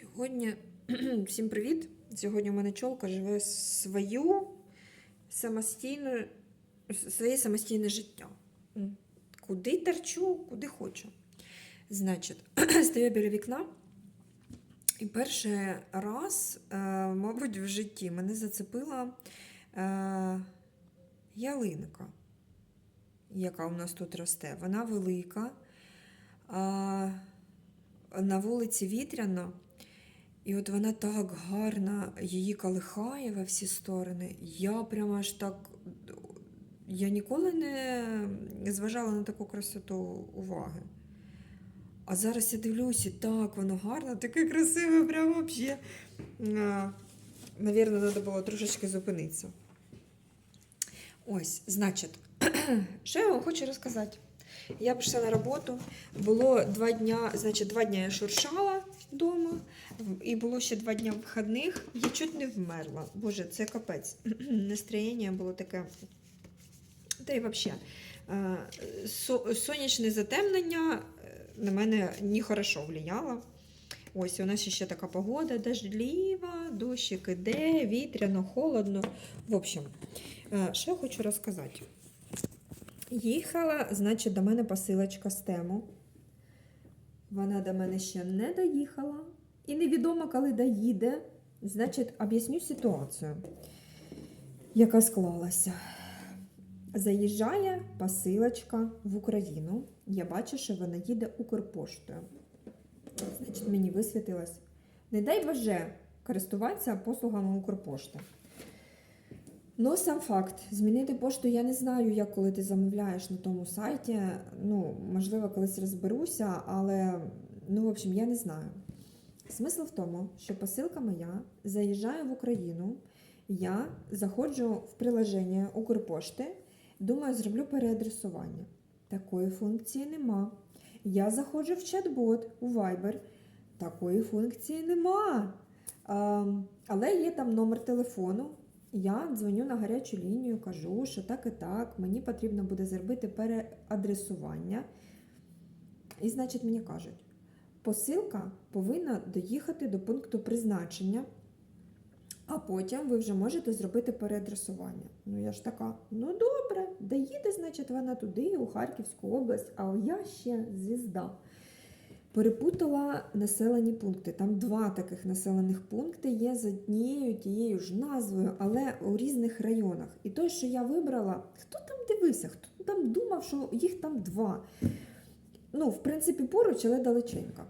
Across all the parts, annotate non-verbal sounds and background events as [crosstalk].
Сьогодні [clears throat] всім привіт! Сьогодні у мене чолка живе свою самостійну, своє самостійне життя. Куди терчу, куди хочу. Значить, [clears throat] стою біля вікна, і перший раз, е, мабуть, в житті мене зацепила е, ялинка, яка у нас тут росте. Вона велика. На вулиці вітряно, і от вона так гарно її колихає во всі сторони. Я прямо аж так. Я ніколи не зважала на таку красоту уваги. А зараз я дивлюся, так, воно гарно, таке красиве, прямо взагалі. Навірно, треба було трошечки зупинитися. Ось, значить, [clears throat] що я вам хочу розказати. Я прийшла на роботу, було два дня, значить, два дня я шуршала вдома, і було ще два дня вихідних. Я чуть не вмерла. Боже, це капець. [clears throat] Настроєння було таке. Та й взагалі, сонячне затемнення е, на мене не хорошо влияло. Ось, у нас ще така погода, дождлива, дощик іде, вітряно, холодно. В общем, е, що я хочу розказати. Їхала, значить, до мене посилочка з тему. Вона до мене ще не доїхала. І невідомо, коли доїде. Значить, об'ясню ситуацію, яка склалася. Заїжджає посилочка в Україну. Я бачу, що вона їде Укрпоштою. Значить, мені висвітилось. Не дай боже користуватися послугами Укрпошти. Ну, сам факт, змінити пошту я не знаю, як коли ти замовляєш на тому сайті. Ну, можливо, колись розберуся, але, ну, в общем, я не знаю. Смисл в тому, що посилка моя заїжджає в Україну, я заходжу в приложення Укрпошти, думаю, зроблю переадресування. Такої функції нема. Я заходжу в чат-бот у Viber, такої функції нема. А, але є там номер телефону. Я дзвоню на гарячу лінію, кажу, що так і так, мені потрібно буде зробити переадресування. І, значить, мені кажуть, посилка повинна доїхати до пункту призначення, а потім ви вже можете зробити переадресування. Ну, я ж така, ну добре, доїде, значить, вона туди, у Харківську область, а я ще звізда. Перепутала населені пункти. Там два таких населених пункти є з однією тією ж назвою, але у різних районах. І той, що я вибрала, хто там дивився, хто там думав, що їх там два. Ну, в принципі, поруч, але далеченько.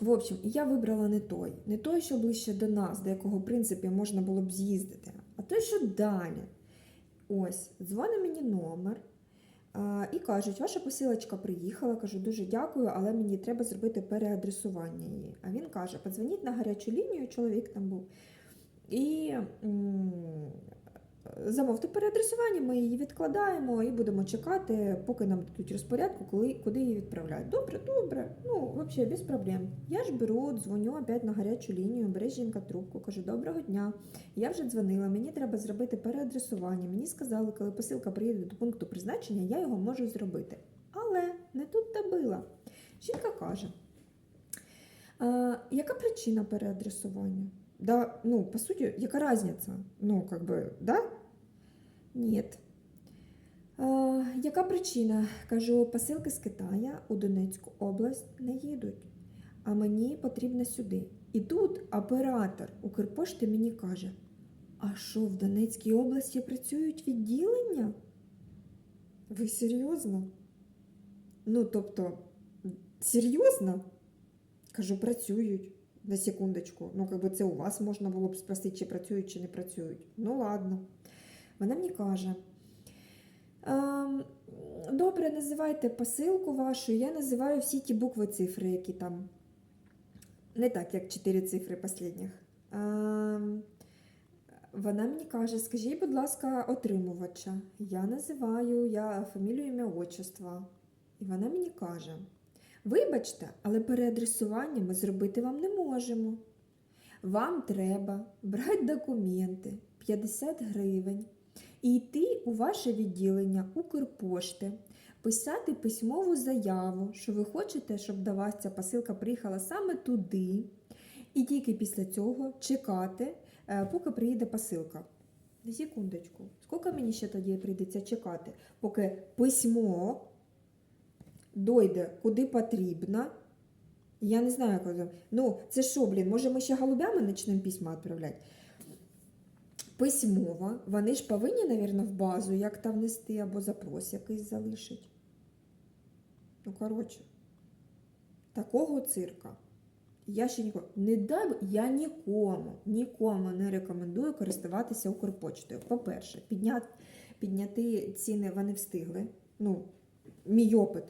В общем, я вибрала не той, не той, що ближче до нас, до якого, в принципі, можна було б з'їздити, а той, що далі. Ось, дзвонить мені номер. А, І кажуть, ваша посилочка приїхала. Кажу, дуже дякую, але мені треба зробити переадресування її. А він каже: подзвоніть на гарячу лінію, чоловік там був. І м, замовте переадресування, ми її відкладаємо і будемо чекати, поки нам дадуть розпорядку, коли, куди її відправляють. Добре, добре, ну, взагалі, без проблем. Я ж беру, дзвоню опять на гарячу лінію, бере жінка трубку, кажу, доброго дня. Я вже дзвонила, мені треба зробити переадресування. Мені сказали, коли посилка приїде до пункту призначення, я його можу зробити. Але не тут та била. Жінка каже: яка причина переадресування? Да, ну, по суті, яка різниця? Ну, как бы, да? Ні. А, яка причина? Кажу, посилки з Китаю у Донецьку область не їдуть, а мені потрібно сюди. І тут оператор Укрпошти мені каже: а що в Донецькій області працюють відділення? Ви серйозно? Ну, тобто, серйозно? Кажу, працюють. На секундочку. Ну, якби це у вас можна було б спросити, чи працюють, чи не працюють. Ну, ладно. Вона мені каже: «Ем, добре, називайте посилку вашу, я називаю всі ті букви цифри, які там. Не так, як чотири цифри останніх. Ем, вона мені каже: скажіть, будь ласка, отримувача. Я називаю я фамілію ім'я отчество. І вона мені каже: Вибачте, але переадресування ми зробити вам не можемо. Вам треба брати документи 50 гривень і йти у ваше відділення Укрпошти, писати письмову заяву, що ви хочете, щоб до вас ця посилка приїхала саме туди. І тільки після цього чекати, е, поки приїде посилка. Секундочку. Скільки мені ще тоді прийдеться чекати, поки письмо дойде куди потрібно. Я не знаю, як. Ну, це що, блін, може ми ще голубями почнемо письма відправляти? Письмово. Вони ж повинні, мабуть, в базу як там внести або запрос якийсь залишить. Ну, коротше, такого цирка. Я ще ніколи не дай я нікому, нікому не рекомендую користуватися Укрпочтою. По-перше, підняти ціни вони встигли. Ну, мій опит.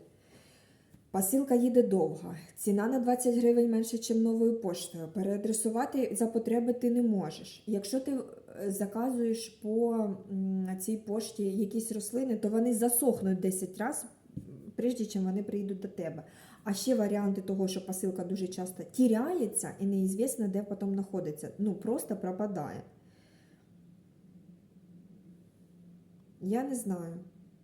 Посилка їде довго. Ціна на 20 гривень менше, ніж новою поштою. Переадресувати за потреби ти не можеш. Якщо ти е, заказуєш по цій пошті якісь рослини, то вони засохнуть 10 разів, прежде чим вони прийдуть до тебе. А ще варіанти того, що посилка дуже часто тіряється і неізвісно, де потім знаходиться. Ну, просто пропадає. Я не знаю.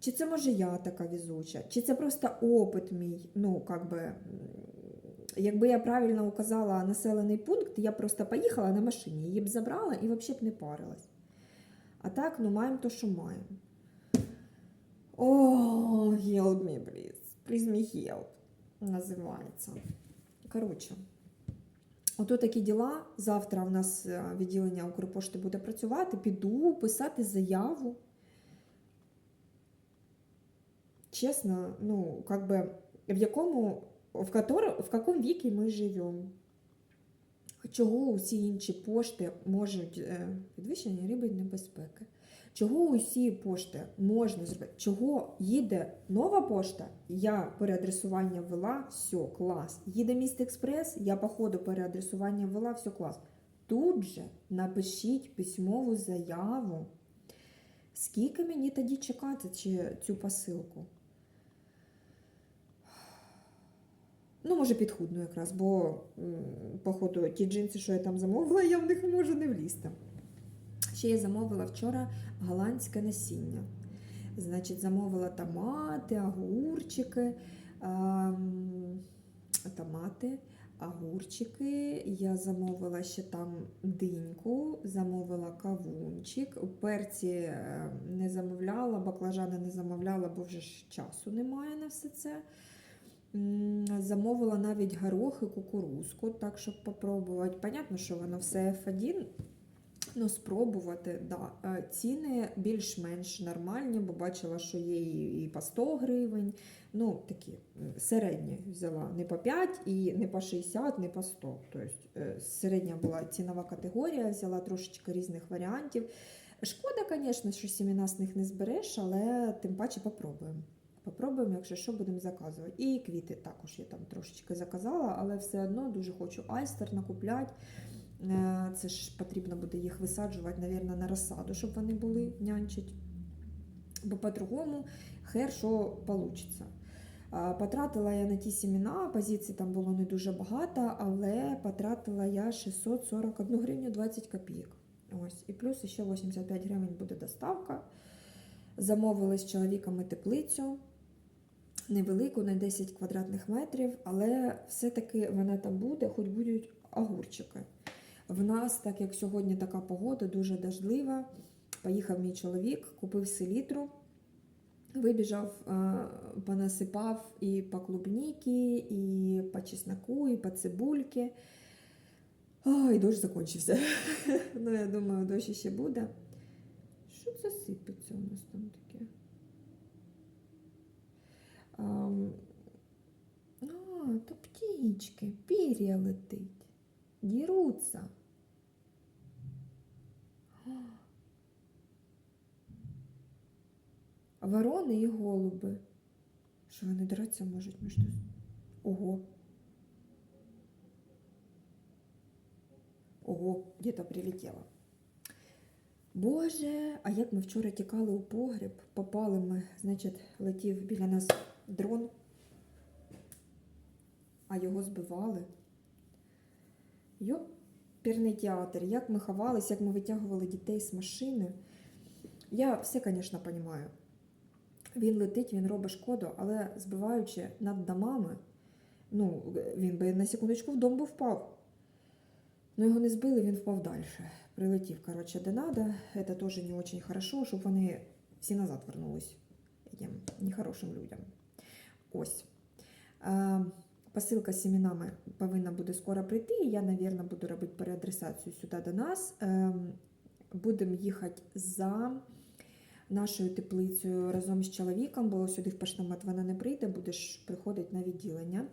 Чи це може я така везуча, чи це просто опит мій. Ну, как би, якби я правильно указала населений пункт, я просто поїхала на машині, її б забрала і взагалі б не парилась. А так, ну маємо то, що маємо. О, help me, please. Please me help. Називається. Коротше. Ото такі діла. Завтра в нас е, відділення Укрпошти буде працювати. Піду писати заяву. Чесно, ну, как бы, в якому, в, котор, в какому вікі ми живемо? Чого усі інші пошти можуть е, підвищення рівень небезпеки? Чого усі пошти можна зробити? Чого їде нова пошта? Я переадресування ввела, все, клас. Їде міст експрес, я по ходу переадресування ввела, все клас. Тут же напишіть письмову заяву. Скільки мені тоді чекати цю посилку? Ну, може, підхудну якраз, бо, походу, ті джинси, що я там замовила, я в них можу не влізти. Ще я замовила вчора голландське насіння. Значить, замовила томати, огурчики, ем, томати, огурчики. Я замовила ще там диньку, замовила кавунчик. Перці е, не замовляла, баклажани не замовляла, бо вже ж часу немає на все це. Замовила навіть горохи, кукурузку, так, щоб попробувати. Понятно, що воно все F1, ну, спробувати, да. Е, Ціни більш-менш нормальні, бо бачила, що є і і по 100 гривень. Ну, такі середні взяла не по 5 і не по 60, не по 100. Тобто е, середня була цінова категорія, взяла трошечки різних варіантів. Шкода, звісно, що сімена з них не збереш, але тим паче попробуємо. Попробуємо, якщо що, будемо заказувати. І квіти також я там трошечки заказала, але все одно дуже хочу айстер накупляти. Е, Це ж потрібно буде їх висаджувати, мабуть, на розсаду, щоб вони були нянчить. Бо по-другому хер що вийде. Потратила я на ті сімена, позицій там було не дуже багато, але потратила я 641 гривню 20 копійок. Ось. І плюс ще 85 гривень буде доставка. Замовили з чоловіками теплицю невелику, на 10 квадратних метрів, але все-таки вона там буде, хоч будуть огурчики. В нас, так як сьогодні така погода, дуже дождлива. Поїхав мій чоловік, купив селітру, вибіжав, е, понасипав і по клубніки, і по чесноку, і по цибульки. Ой, дощ закінчився. [laughs] ну, я думаю, дощ ще буде. Що це сипеться у нас там А, то птічки, пір'я летить, діруться. Ворони і голуби. Що вони драться можуть між? Ого. Ого, где-то прилетіло. Боже, а як ми вчора тікали у погріб, попали ми, значить, летів біля нас дрон, а його збивали. Йоперний театр, як ми ховались, як ми витягували дітей з машини. Я все, звісно, розумію. Він летить, він робить шкоду, але збиваючи над домами, ну, він би на секундочку в дом би впав. Ну, його не збили, він впав далі. Прилетів, коротше, де надо. Це теж не дуже хорошо, щоб вони всі назад вернулись нехорошим людям. Ось. Е, Посилка з семенами повинна буде скоро прийти. Я, мабуть, буду робити переадресацію сюди до нас. Ем, Будемо їхати за нашою теплицею разом з чоловіком, бо сюди в поштомат вона не прийде, будеш приходити на відділення.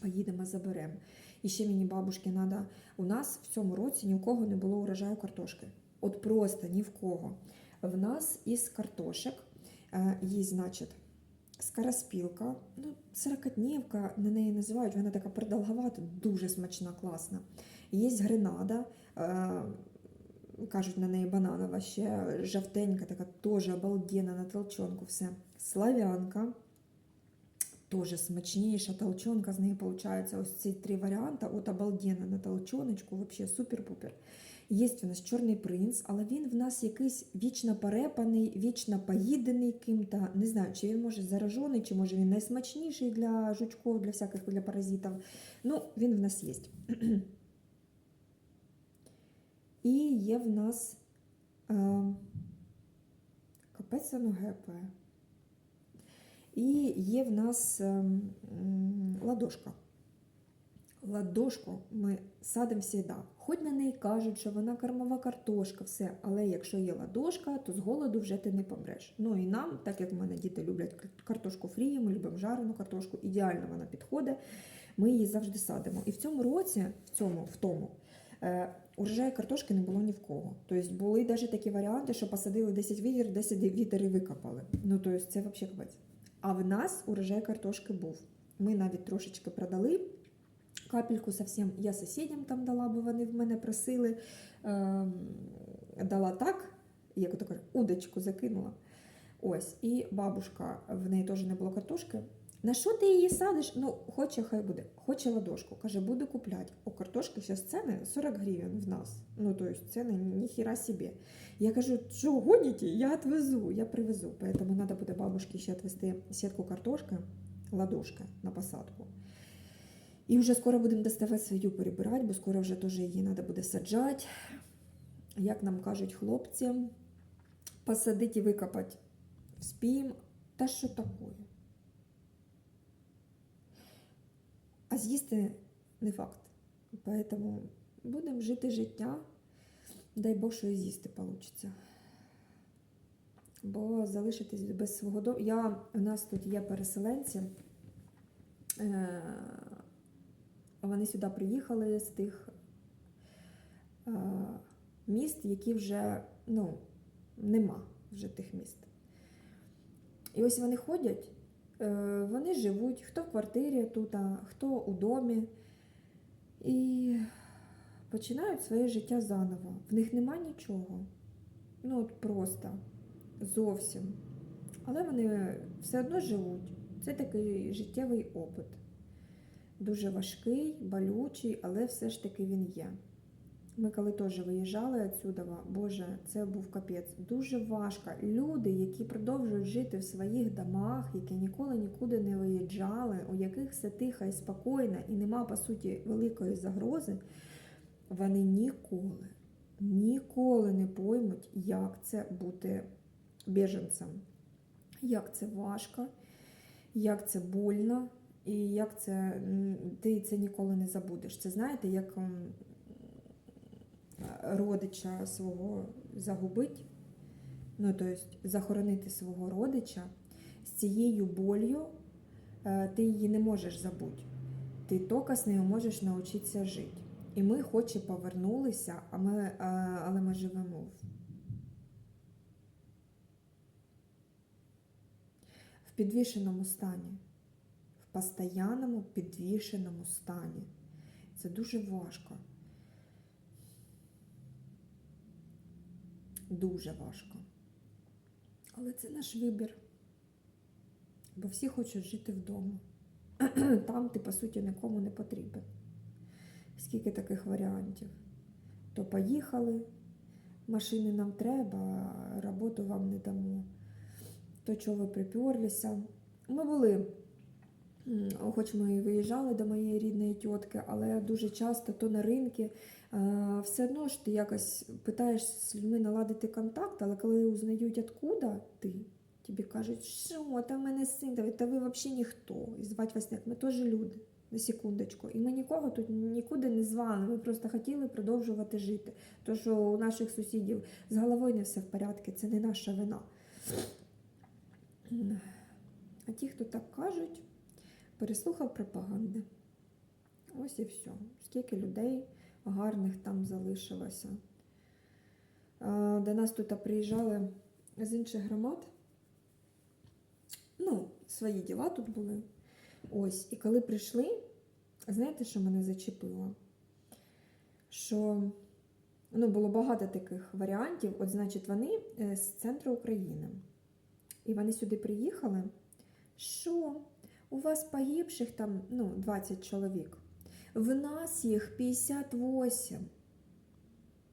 Поїдемо, заберемо. І ще мені бабушки треба. У нас в цьому році ні в кого не було урожаю картошки. От просто ні в кого. В нас із картошек е, є, значить, скороспілка, ну, сорокоднівка, на неї називають, вона така продовговата, дуже смачна, класна. Є гренада, е, кажуть на неї бананова, ще жовтенька, така теж обалденна на толчонку, все. Славянка, теж смачніша толчонка, з неї виходить ось ці три варіанти, от обалденна на толчоночку, взагалі супер-пупер. Є у нас чорний принц, але він в нас якийсь вічно перепаний, вічно поїдений ким-то. Не знаю, чи він може заражений, чи може він найсмачніший для жучков, для всяких для паразитів. Ну, він в нас є. [clears throat] І є в нас е, капець воно І є в нас е, ладошка. Ладошку ми садимо завжди. Хоч на неї кажуть, що вона кормова картошка, все, але якщо є ладошка, то з голоду вже ти не помреш. Ну і нам, так як в мене діти люблять картошку фрі, ми любимо жарену картошку, ідеально вона підходить. Ми її завжди садимо. І в цьому році, в цьому, в тому, е, урожаю картошки не було ні в кого. Тобто були навіть такі варіанти, що посадили 10 відер, 10 вітер і викопали. Ну, тобто це взагалі. А в нас урожай картошки був. Ми навіть трошечки продали. Капельку совсем я сусідям там дала, бо вони в мене просили. Ем, дала так, як ото кажуть, удочку закинула. Ось, і бабушка, в неї теж не було картошки. На що ти її садиш? Ну, хоче, хай буде. Хоче ладошку. Каже, буду купляти. У картошки зараз ціни 40 гривень в нас. Ну, то есть ціни ніхіра собі. Я кажу, що гоніте? Я відвезу, я привезу. Поэтому треба буде бабушці ще відвезти сітку картошки, ладошки на посадку. І вже скоро будемо доставати свою перебирати, бо скоро вже теж її треба буде саджати. Як нам кажуть хлопці, посадити і викопати вспіємо. Та що таке? А з'їсти не факт. Поэтому будемо жити життя. Дай Бог, що і з'їсти вийде. Бо залишитись без свого дому. Я, у нас тут є переселенці. Е, вони сюди приїхали з тих е, міст, які вже ну, нема вже тих міст. І ось вони ходять, е, вони живуть, хто в квартирі тут, а хто у домі. І починають своє життя заново. В них нема нічого. Ну, от просто зовсім. Але вони все одно живуть. Це такий життєвий опит. Дуже важкий, болючий, але все ж таки він є. Ми коли теж виїжджали відсюди, Боже, це був капець. Дуже важко. Люди, які продовжують жити в своїх домах, які ніколи нікуди не виїжджали, у яких все тихо і спокійно, і нема, по суті, великої загрози, вони ніколи, ніколи не поймуть, як це бути біженцем, як це важко, як це больно. І як це ти це ніколи не забудеш. Це знаєте, як родича свого загубить, ну тобто захоронити свого родича з цією болью е, ти її не можеш забути. Ти тільки з нею можеш навчитися жити. І ми, хоч і повернулися, а ми, е, але ми живемо в підвішеному стані постоянному підвішеному стані. Це дуже важко. Дуже важко. Але це наш вибір. Бо всі хочуть жити вдома. [clears throat] Там ти, по суті, нікому не потрібен. Скільки таких варіантів? То поїхали, машини нам треба, роботу вам не дамо. То чого ви приперлися? Ми були Хоч ми і виїжджали до моєї рідної тітки, але дуже часто то на ринки все одно ж ти якось питаєшся з людьми наладити контакт, але коли узнають, откуда ти, тобі кажуть, що там в мене син, та ви, взагалі ніхто. І звати вас як ми теж люди. На секундочку. І ми нікого тут нікуди не звали. Ми просто хотіли продовжувати жити. То, що у наших сусідів з головою не все в порядку, це не наша вина. А ті, хто так кажуть, переслухав пропаганди. Ось і все. Скільки людей гарних там залишилося. До нас тут приїжджали з інших громад. Ну, свої діла тут були. Ось, і коли прийшли, знаєте, що мене зачепило? Що ну, було багато таких варіантів. От, значить, вони е, з центру України. І вони сюди приїхали. Що? У вас погибших там ну, 20 чоловік. В нас їх 58.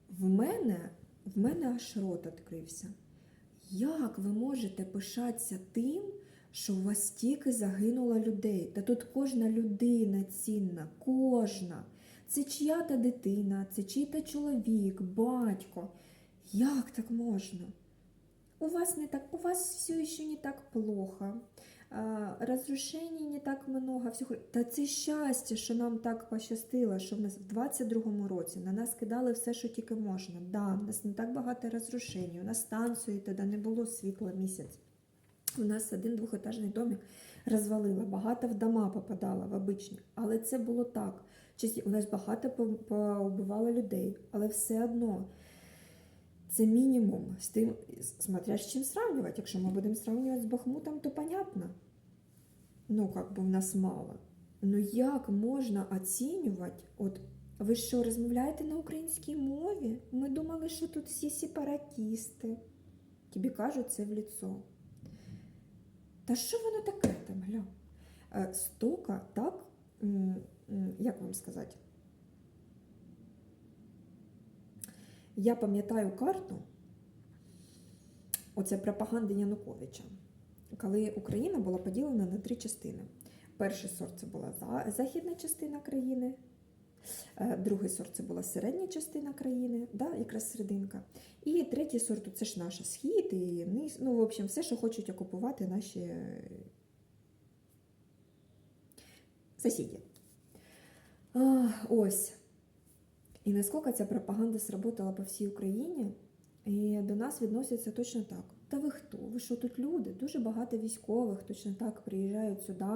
В мене, в мене аж рот відкрився. Як ви можете пишатися тим, що у вас стільки загинуло людей? Та тут кожна людина цінна, кожна. Це чия-то дитина, це чий-то чоловік, батько. Як так можна? У вас не так, у вас все ще не так плохо. А, не так много. Всього. Та це щастя, що нам так пощастило, що в нас в 22-му році на нас кидали все, що тільки можна. Да, в нас не так багато розрушень. У нас станції тоді не було світла місяць. У нас один двохетажний домик розвалило, багато в дома попадало, в обичні. Але це було так. У нас багато по- поубивало людей, але все одно. Це мінімум з тим, смотря з чим сравнювати. Якщо ми будемо сравнювати з Бахмутом, то понятно. Ну, как би в нас мало. Ну як можна оцінювати? От ви що, розмовляєте на українській мові? Ми думали, що тут всі сепаратісти. Тобі кажуть це в ліцо. Та що воно таке там, гля? Е, Стока, так, як вам сказати? Я пам'ятаю карту, оце пропаганди Януковича, коли Україна була поділена на три частини. Перший сорт це була західна частина країни, е, другий сорт це була середня частина країни, да, якраз серединка. І третій сорт це ж наш схід і низ. Ну, в общем, все, що хочуть окупувати наші сусіди. Ось. І наскільки ця пропаганда сработала по всій Україні, і до нас відносяться точно так. Та ви хто? Ви що тут люди? Дуже багато військових точно так приїжджають сюди.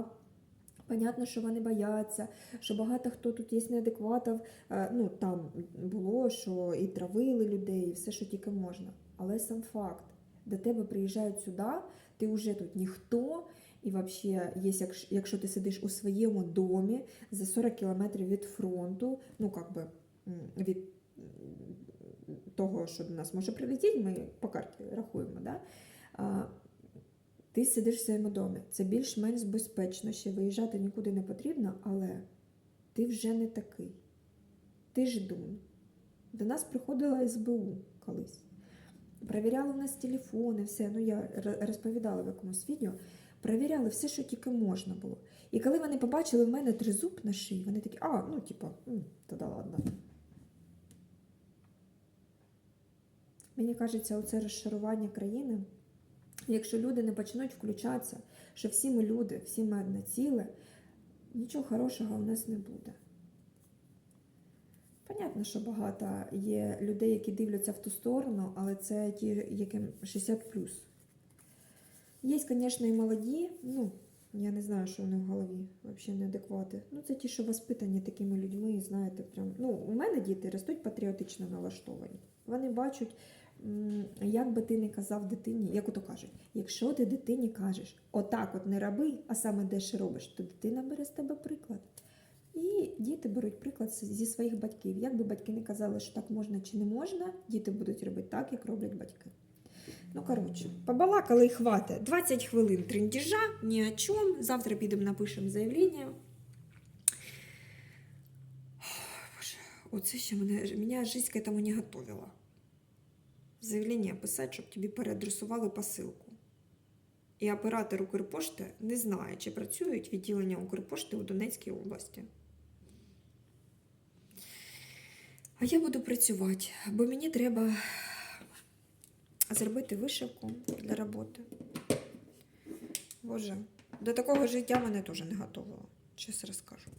Понятно, що вони бояться, що багато хто тут є неадекватів. Е, Ну, там було, що і травили людей, і все, що тільки можна. Але сам факт, до тебе приїжджають сюди, ти вже тут ніхто. І взагалі, якщо, ти сидиш у своєму домі за 40 кілометрів від фронту, ну як би від того, що до нас може прилетіти, ми по карті рахуємо. Да? Ти сидиш в своєму домі. Це більш-менш безпечно, ще виїжджати нікуди не потрібно, але ти вже не такий. Ти ждун. До нас приходила СБУ колись. Перевіряли в нас телефони, все. Ну, я розповідала в якомусь відео. Перевіряли все, що тільки можна було. І коли вони побачили в мене тризуб на шиї, вони такі, а, ну, типа, тоді ладно. Мені кажеться, оце розшарування країни. Якщо люди не почнуть включатися, що всі ми люди, всі ми одне ціле, нічого хорошого у нас не буде. Понятно, що багато є людей, які дивляться в ту сторону, але це ті, яким 60 Є, звісно, і молоді, ну, я не знаю, що вони в голові взагалі неадеквати. Ну, це ті, що воспитані такими людьми, знаєте, прям. Ну, у мене діти ростуть патріотично налаштовані. Вони бачать, як би ти не казав дитині, як ото кажуть, якщо ти дитині кажеш, отак от не роби, а саме деш робиш, то дитина бере з тебе приклад. І діти беруть приклад зі своїх батьків. Як би батьки не казали, що так можна чи не можна, діти будуть робити так, як роблять батьки. Ну, коротше, побалакали і хватить. 20 хвилин трендіжа, ні о чому. Завтра підемо напишемо заявлення. Оце ще мене, мене жизнь к этому не готовила. Заявлення писати, щоб тобі переадресували посилку. і оператор Укрпошти не знає, чи працюють відділення Укрпошти у Донецькій області. А я буду працювати, бо мені треба зробити вишивку для роботи. Боже, до такого життя мене теж не готувало. Щас розкажу.